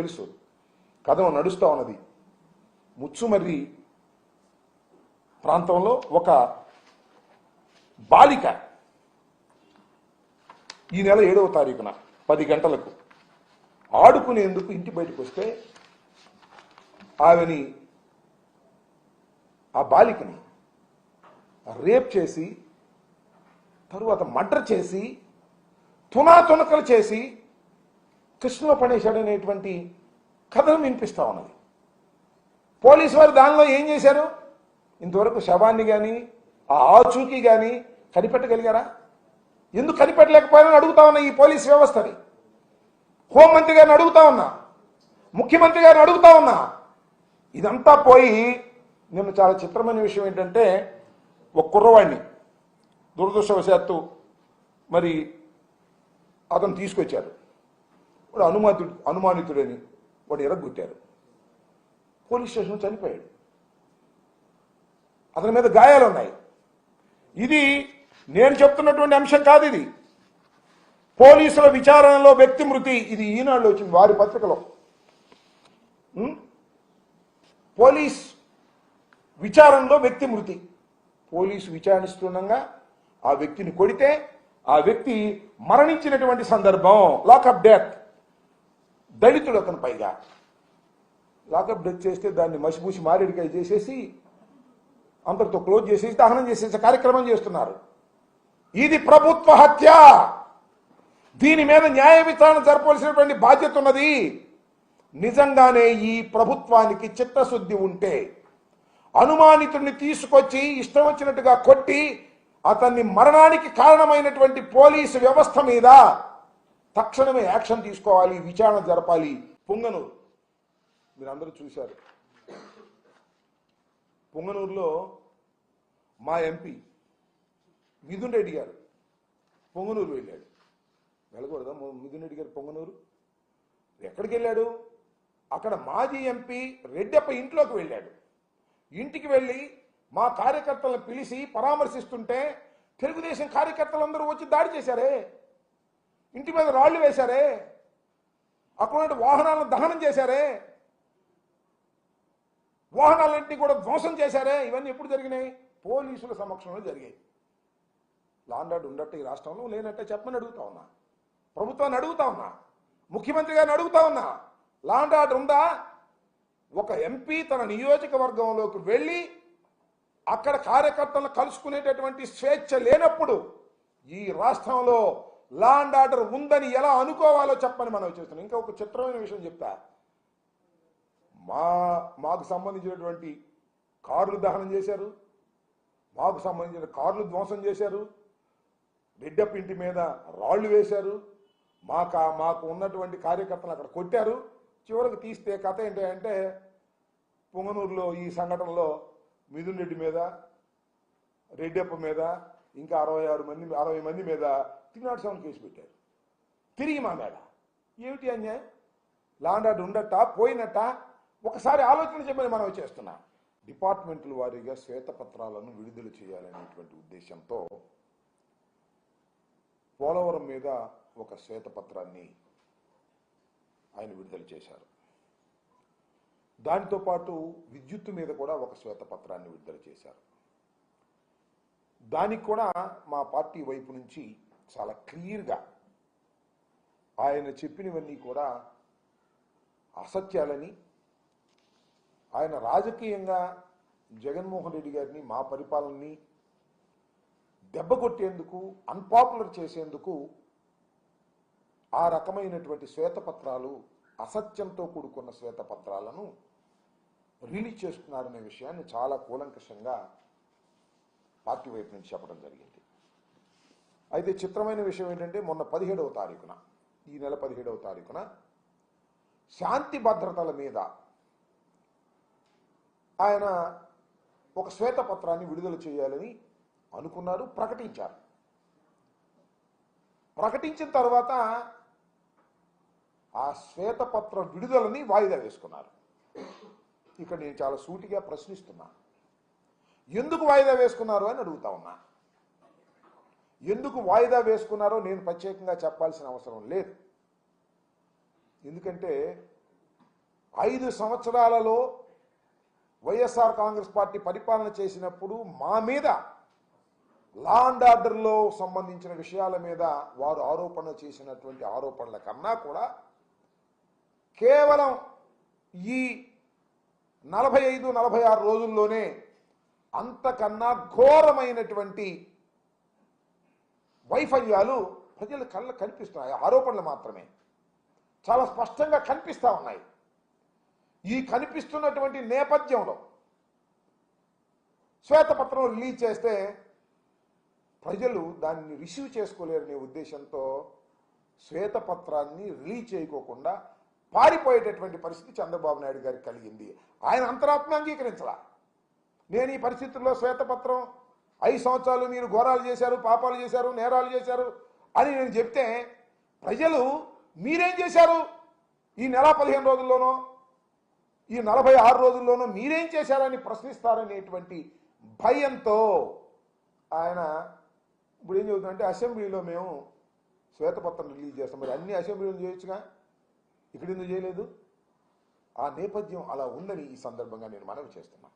తెలుసు. కథ నడుస్తూ ఉన్నది. ముచ్చుమర్రి ప్రాంతంలో ఒక బాలిక ఈ నెల ఏడవ తారీఖున పది గంటలకు ఆడుకునేందుకు ఇంటి బయటకు వస్తే ఆమెని ఆ బాలికని రేప్ చేసి తరువాత మర్డర్ చేసి తునా తునకలు చేసి కృష్ణలో పడేశాడనేటువంటి కథను వినిపిస్తూ ఉన్నది. పోలీసు వారు దానిలో ఏం చేశారు? ఇంతవరకు శవాన్ని కానీ ఆ ఆచూకీ కానీ కనిపెట్టగలిగారా? ఎందుకు కనిపెట్టలేకపోయారని అడుగుతా ఉన్నా ఈ పోలీస్ వ్యవస్థని హోంమంత్రి గారిని అడుగుతా ఉన్నా ముఖ్యమంత్రి గారిని అడుగుతా ఉన్నా ఇదంతా పోయి నిన్న చాలా చిత్రమైన విషయం ఏంటంటే ఒక కుర్రవాడిని దురదృష్టవశాత్తు మరి అతను తీసుకొచ్చారు. వాడు అనుమాతుడు అనుమానితుడని వాడు ఎరగొట్టారు. పోలీస్ స్టేషన్ చనిపోయాడు. అతని మీద గాయాలు ఉన్నాయి. ఇది నేను చెప్తున్నటువంటి అంశం కాదు ఇది. పోలీసుల విచారణలో వ్యక్తి మృతి ఇది ఈనాడు వచ్చింది వారి పత్రికలో. పోలీస్ విచారణలో వ్యక్తి మృతి. పోలీసు విచారిస్తుండగా ఆ వ్యక్తిని కొడితే ఆ వ్యక్తి మరణించినటువంటి సందర్భం లాకప్ డెత్. దళితుడు అతను పైగా. లాకప్ డెత్ చేస్తే దాన్ని మసిపూసి మారేడికాయ చేసేసి అంతటితో క్లోజ్ చేసేసి దహనం చేసేసే కార్యక్రమం చేస్తున్నారు. ఇది ప్రభుత్వ హత్య! దీని మీద న్యాయ విచారణ జరపవలసినటువంటి బాధ్యత ఉన్నది. నిజంగానే ఈ ప్రభుత్వానికి చిత్తశుద్ధి ఉంటే అనుమానితుడిని తీసుకొచ్చి ఇష్టం వచ్చినట్టుగా కొట్టి అతన్ని మరణానికి కారణమైనటువంటి పోలీసు వ్యవస్థ మీద తక్షణమే యాక్షన్ తీసుకోవాలి విచారణ జరపాలి. పొంగనూరు. మీరందరూ చూశారు. పొంగనూరులో మా ఎంపీ మిథున్ రెడ్డి గారు పొంగనూరు వెళ్ళాడు. వెళ్ళకూడదా? మిథున్ రెడ్డి గారు పొంగనూరు. ఎక్కడికి వెళ్ళాడు? అక్కడ మాజీ ఎంపీ రెడ్డప్ప ఇంట్లోకి వెళ్ళాడు. ఇంటికి వెళ్ళి మా కార్యకర్తలను పిలిచి పరామర్శిస్తుంటే తెలుగుదేశం కార్యకర్తలందరూ వచ్చి దాడి చేశారే. ఇంటి మీద రాళ్ళు వేశారే? అక్కడ వాహనాలను దహనం చేశారే? వాహనాలన్నింటినీ కూడా ధ్వంసం చేశారే? ఇవన్నీ ఎప్పుడు జరిగినాయి? పోలీసుల సమక్షంలో జరిగాయి. లాండాడు ఉండట్టు ఈ రాష్ట్రంలో లేనట్టే చెప్పమని అడుగుతా ఉన్నా. ప్రభుత్వాన్ని అడుగుతా ఉన్నా. ముఖ్యమంత్రి గారిని అడుగుతా ఉన్నా. లాండ్ ఆర్డర్ ఉందా? ఒక ఎంపీ తన నియోజకవర్గంలోకి వెళ్ళి అక్కడ కార్యకర్తలను కలుసుకునేటటువంటి స్వేచ్ఛ లేనప్పుడు ఈ రాష్ట్రంలో లాండ్ ఆర్డర్ ఉందని ఎలా అనుకోవాలో చెప్పని మనం చేస్తున్నాం. ఇంకా ఒక చిత్రమైన విషయం చెప్తా. మా మాకు సంబంధించినటువంటి కార్లు దహనం చేశారు. మాకు సంబంధించిన కార్లు ధ్వంసం చేశారు. రెడ్డప్ప ఇంటి మీద రాళ్ళు వేశారు. మాకు మాకు ఉన్నటువంటి కార్యకర్తలు అక్కడ కొట్టారు. చివరికి తీస్తే కథ ఏంటి అంటే పొంగనూరులో ఈ సంఘటనలో మిథున్ రెడ్డి మీద రెడ్డప్ప మీద ఇంకా అరవై ఆరు మంది అరవై మంది మీద త్రీ నాట్ సెవెన్ కేసు పెట్టారు తిరిగి మా మేడ ఏమిటి అన్యాయం? లాండ్ ఆర్డర్ ఉండట పోయినట్ట ఒకసారి ఆలోచన చెప్పని మనం చేస్తున్నాం డిపార్ట్మెంట్ల వారీగా శ్వేతపత్రాలను విడుదల చేయాలనేటువంటి ఉద్దేశంతో పోలవరం మీద ఒక శ్వేతపత్రాన్ని ఆయన విడుదల చేశారు. దానితో పాటు విద్యుత్తు మీద కూడా ఒక శ్వేతపత్రాన్ని విడుదల చేశారు. దానికి కూడా మా పార్టీ వైపు నుంచి చాలా క్లియర్గా ఆయన చెప్పినవన్నీ కూడా అసత్యాలని ఆయన రాజకీయంగా జగన్మోహన్ రెడ్డి గారిని మా పరిపాలనని దెబ్బ కొట్టేందుకు అన్పాపులర్ చేసేందుకు ఆ రకమైనటువంటి శ్వేతపత్రాలు అసత్యంతో కూడుకున్న శ్వేతపత్రాలను రిలీజ్ చేస్తున్నారనే విషయాన్ని చాలా కూలంకషంగా పార్టీ వైపు నుంచి చెప్పడం జరిగింది. అయితే చిత్రమైన విషయం ఏంటంటే మొన్న పదిహేడవ తారీఖున ఈ నెల పదిహేడవ తారీఖున శాంతి భద్రతల మీద ఆయన ఒక శ్వేతపత్రాన్ని విడుదల చేయాలని అనుకున్నారు ప్రకటించారు. ప్రకటించిన తర్వాత ఆ శ్వేతపత్ర విడుదలని వాయిదా వేసుకున్నారు. ఇక్కడ నేను చాలా సూటిగా ప్రశ్నిస్తున్నా. ఎందుకు వాయిదా వేసుకున్నారు అని అడుగుతా ఉన్నా. ఎందుకు వాయిదా వేసుకున్నారో నేను ప్రత్యేకంగా చెప్పాల్సిన అవసరం లేదు. ఎందుకంటే ఐదు సంవత్సరాలలో వైఎస్ఆర్ కాంగ్రెస్ పార్టీ పరిపాలన చేసినప్పుడు మా మీద లా అండ్ ఆర్డర్లో సంబంధించిన విషయాల మీద వారు ఆరోపణ చేసినటువంటి ఆరోపణల కన్నా కూడా కేవలం ఈ నలభై ఐదు నలభై ఆరు రోజుల్లోనే అంతకన్నా ఘోరమైనటువంటి వైఫల్యాలు ప్రజల కళ్ళ కనిపిస్తున్నాయి. ఆరోపణలు మాత్రమే. చాలా స్పష్టంగా కనిపిస్తా ఉన్నాయి. ఈ కనిపిస్తున్నటువంటి నేపథ్యంలో శ్వేతపత్రం రిలీజ్ చేస్తే ప్రజలు దాన్ని రిసీవ్ చేసుకోలేరనే ఉద్దేశంతో శ్వేతపత్రాన్ని రిలీజ్ చేయకోకుండా పారిపోయేటటువంటి పరిస్థితి చంద్రబాబు నాయుడు గారికి కలిగింది. ఆయన అంతరాత్మ అంగీకరించలా. నేను ఈ పరిస్థితుల్లో శ్వేతపత్రం ఐదు సంవత్సరాలు మీరు ఘోరాలు చేశారు పాపాలు చేశారు నేరాలు చేశారు అని నేను చెప్తే ప్రజలు మీరేం చేశారు? ఈ నెల పదిహేను రోజుల్లోనో ఈ నలభై ఆరు రోజుల్లోనూ మీరేం చేశారని ప్రశ్నిస్తారనేటువంటి భయంతో ఆయన ఇప్పుడు ఏం చెబుతుందంటే అసెంబ్లీలో మేము శ్వేతపత్రం రిలీజ్ చేస్తాం. మరి అన్ని అసెంబ్లీలు చేయొచ్చుగా? ఇక్కడ ఎందుకు చేయలేదు? ఆ నేపథ్యం అలా ఉందని ఈ సందర్భంగా నేను మనవి చేస్తున్నాను.